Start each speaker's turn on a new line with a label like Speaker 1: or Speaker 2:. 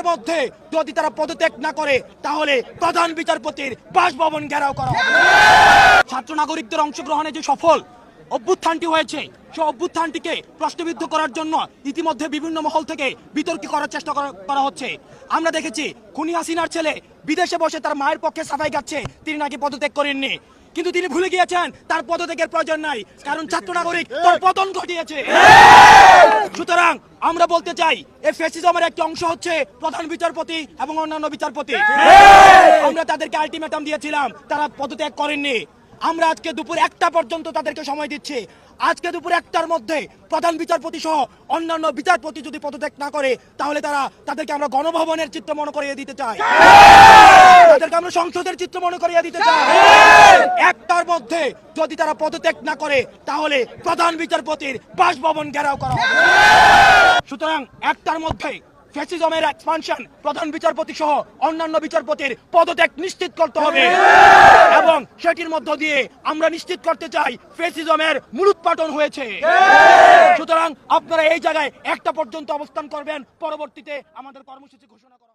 Speaker 1: একটার মধ্যে যদি তারা পদত্যাগ না করে, তাহলে প্রধান বিচারপতির বাসভবন ঘেরাও করা হবে। ছাত্র নাগরিকদের অংশগ্রহণে যে সফল অভ্যুত্থানটি হয়েছে। সেই অভ্যুত্থানটিকে প্রশ্নবিদ্ধ করার জন্য ইতিমধ্যে বিভিন্ন মহল থেকে বিতর্ক করার চেষ্টা করা- হচ্ছে। আমরা দেখেছি, খুনি হাসিনার ছেলে বিদেশে বসে তার মায়ের পক্ষে সাফাই গাচ্ছে তিনি নাকি পদত্যাগ করেননি। কিন্তু তিনি ভুলে গিয়েছেন, তার পদত্যাগের প্রয়োজন নাই। কারণ ছাত্র নাগরিক, তার পতন ঘটিয়েছে। সুতরাং আমরা বলতে চাই, এই ফ্যাসিজমের একটি অংশ হচ্ছে প্রধান বিচারপতি এবং অন্যান্য বিচারপতি। আমরা তাদেরকে আলটিমেটাম দিয়েছিলাম, তারা পদত্যাগ করেননি। আমরা আজকে দুপুর একটা পর্যন্ত তাদেরকে সময় দিচ্ছি। আজকে দুপুর একটার মধ্যে প্রধান বিচারপতি সহ অন্যান্য বিচারপতি যদি পদত্যাগ না করে, তাহলে তারা তাদেরকে আমরা গণভবনের চিত্র মনে করিয়ে দিতে চাই। তাদেরকে আমরা সংসদের চিত্র মনে করিয়ে দিতে চাই। একটার মধ্যে যদি তারা পদত্যাগ না করে, তাহলে প্রধান বিচারপতির বাসভবন ঘেরাও করা হবে। সুতরাং একটার মধ্যে ফ্যাসিজমের এক্সপানশন প্রধান বিচারপতি সহ অন্যান্য বিচারপতির পদত্যাগ নিশ্চিত করতে হবে। সেটির মধ্য দিয়ে আমরা নিশ্চিত করতে চাই ফেসিজমের মূলোৎপাটন হয়েছে। সুতরাং আপনারা এই জায়গায় একটা পর্যন্ত অবস্থান করবেন। পরবর্তীতে আমাদের কর্মসূচি ঘোষণা করা